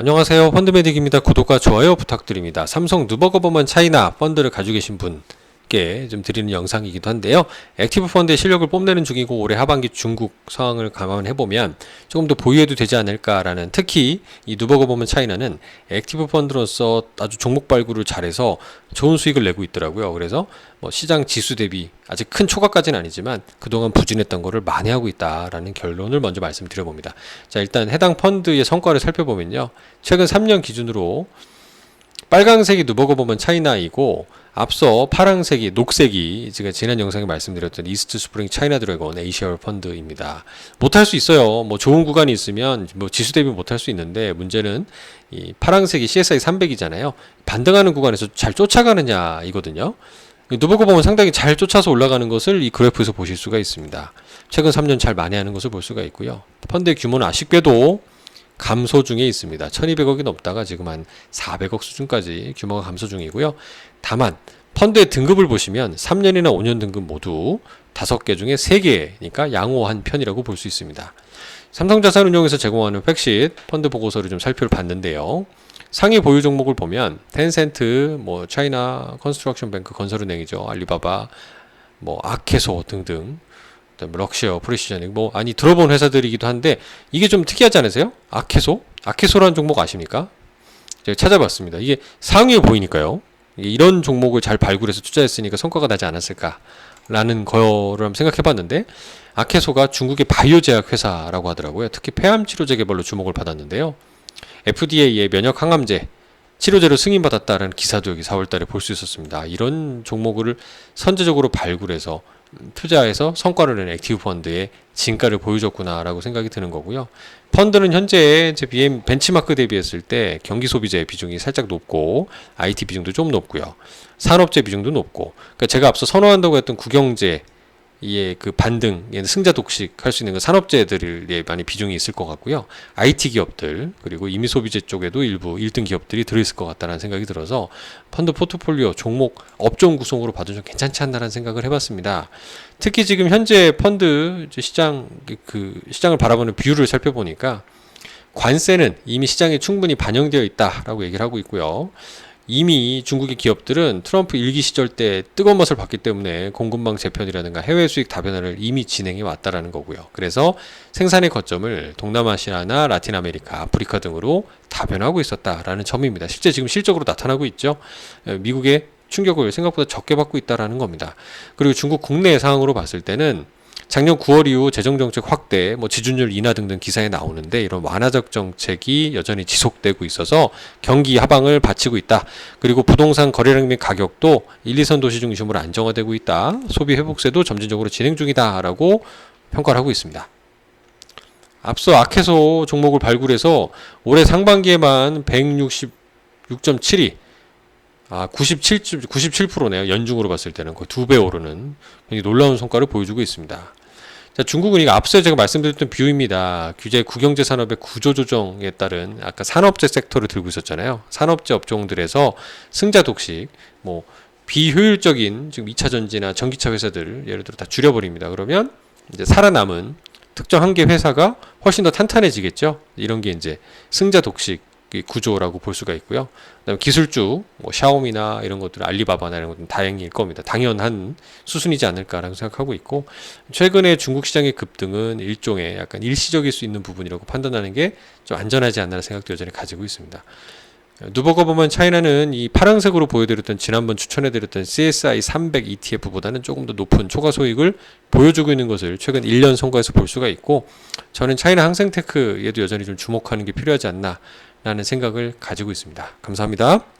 안녕하세요. 펀드메딕입니다. 구독과 좋아요 부탁드립니다. 삼성 누버거버먼 차이나 펀드를 가지고 계신 분 께좀 드리는 영상이기도 한데요. 액티브 펀드의 실력을 뽐내는 중이고 올해 하반기 중국 상황을 감안해 보면 조금 더 보유해도 되지 않을까라는 특히 이 누버거버먼 차이나는 액티브 펀드로서 아주 종목 발굴을 잘해서 좋은 수익을 내고 있더라고요. 그래서 뭐 시장 지수 대비 아직 큰 초과까지는 아니지만 그동안 부진했던 거를 만회하고 있다라는 결론을 먼저 말씀드려 봅니다. 자, 일단 해당 펀드의 성과를 살펴보면요. 최근 3년 기준으로 빨강색이 누버거보면 차이나이고 앞서 파랑색이 녹색이 제가 지난 영상에 말씀드렸던 이스트 스프링 차이나 드래곤 에이시얼 펀드입니다. 못할 수 있어요. 뭐 좋은 구간이 있으면 뭐 지수 대비 못할 수 있는데 문제는 이 파랑색이 CSI 300이잖아요. 반등하는 구간에서 잘 쫓아가느냐 이거든요. 누버거 보면 상당히 잘 쫓아서 올라가는 것을 이 그래프에서 보실 수가 있습니다. 최근 3년 잘 만회하는 것을 볼 수가 있고요. 펀드의 규모는 아쉽게도 감소 중에 있습니다. 1200억이 넘다가 지금 한 400억 수준까지 규모가 감소 중이고요. 다만 펀드의 등급을 보시면 3년이나 5년 등급 모두 5개 중에 3개니까 양호한 편이라고 볼 수 있습니다. 삼성자산운용에서 제공하는 팩시트 펀드 보고서를 좀 살펴봤는데요. 상위 보유 종목을 보면 텐센트, 뭐 차이나 컨스트럭션 뱅크 건설은행이죠. 알리바바, 뭐 아케소 등등. 그다음에 럭시어, 프리시저닝 뭐 아니 들어본 회사들이기도 한데 이게 좀 특이하지 않으세요? 아케소? 아케소라는 종목 아십니까? 제가 찾아봤습니다. 이게 상위에 보이니까요. 이런 종목을 잘 발굴해서 투자했으니까 성과가 나지 않았을까라는 거를 생각해봤는데 아케소가 중국의 바이오 제약 회사라고 하더라고요. 특히 폐암 치료제 개발로 주목을 받았는데요. FDA의 면역 항암제 치료제로 승인받았다라는 기사도 여기 4월달에 볼 수 있었습니다. 이런 종목을 선제적으로 발굴해서 투자해서 성과를 낸 액티브 펀드의 진가를 보여줬구나라고 생각이 드는 거고요. 펀드는 현재 제 BM 벤치마크 대비했을 때 경기 소비재 비중이 살짝 높고 IT 비중도 좀 높고요. 산업재 비중도 높고 그러니까 제가 앞서 선호한다고 했던 국영재 이의 그 반등, 얘는 승자 독식 할 수 있는 그 산업재들에 많이 비중이 있을 것 같고요. IT 기업들 그리고 임의 소비재 쪽에도 일부 1등 기업들이 들어있을 것 같다는 생각이 들어서 펀드 포트폴리오 종목 업종 구성으로 봐도 좀 괜찮지 않나라는 생각을 해봤습니다. 특히 지금 현재 펀드 시장 그 시장을 바라보는 비율을 살펴보니까 관세는 이미 시장에 충분히 반영되어 있다라고 얘기를 하고 있고요. 이미 중국의 기업들은 트럼프 일기 시절 때 뜨거운 맛을 봤기 때문에 공급망 재편이라든가 해외 수익 다변화를 이미 진행해 왔다라는 거고요. 그래서 생산의 거점을 동남아시아나 라틴 아메리카, 아프리카 등으로 다변하고 있었다라는 점입니다. 실제 지금 실적으로 나타나고 있죠. 에, 미국의 충격을 생각보다 적게 받고 있다라는 겁니다. 그리고 중국 국내 상황으로 봤을 때는 작년 9월 이후 재정 정책 확대, 뭐 지준율 인하 등등 기사에 나오는데 이런 완화적 정책이 여전히 지속되고 있어서 경기 하방을 바치고 있다. 그리고 부동산 거래량 및 가격도 1, 2선 도시 중심으로 안정화되고 있다. 소비 회복세도 점진적으로 진행 중이다라고 평가를 하고 있습니다. 앞서 아케소 종목을 발굴해서 올해 상반기에만 166.72 아, 97, 97%네요. 연중으로 봤을 때는 거의 두 배 오르는 굉장히 놀라운 성과를 보여주고 있습니다. 자, 중국은 이거 앞서 제가 말씀드렸던 뷰입니다. 규제 국영제 산업의 구조 조정에 따른 아까 산업재 섹터를 들고 있었잖아요. 산업재 업종들에서 승자 독식, 뭐 비효율적인 지금 2차 전지나 전기차 회사들 예를 들어 다 줄여버립니다. 그러면 이제 살아남은 특정 한 개 회사가 훨씬 더 탄탄해지겠죠. 이런 게 이제 승자 독식 이 구조라고 볼 수가 있고요. 그다음에 기술주, 뭐 샤오미나 이런 것들, 알리바바나 이런 것들은 다행일 겁니다. 당연한 수순이지 않을까라고 생각하고 있고 최근에 중국 시장의 급등은 일종의 약간 일시적일 수 있는 부분이라고 판단하는 게 좀 안전하지 않나라는 생각도 여전히 가지고 있습니다. 누버거 보면 차이나는 이 파란색으로 보여드렸던 지난번 추천해드렸던 CSI 300 ETF보다는 조금 더 높은 초과 소익을 보여주고 있는 것을 최근 1년 성과에서 볼 수가 있고 저는 차이나 항생테크에도 여전히 좀 주목하는 게 필요하지 않나 라는 생각을 가지고 있습니다. 감사합니다.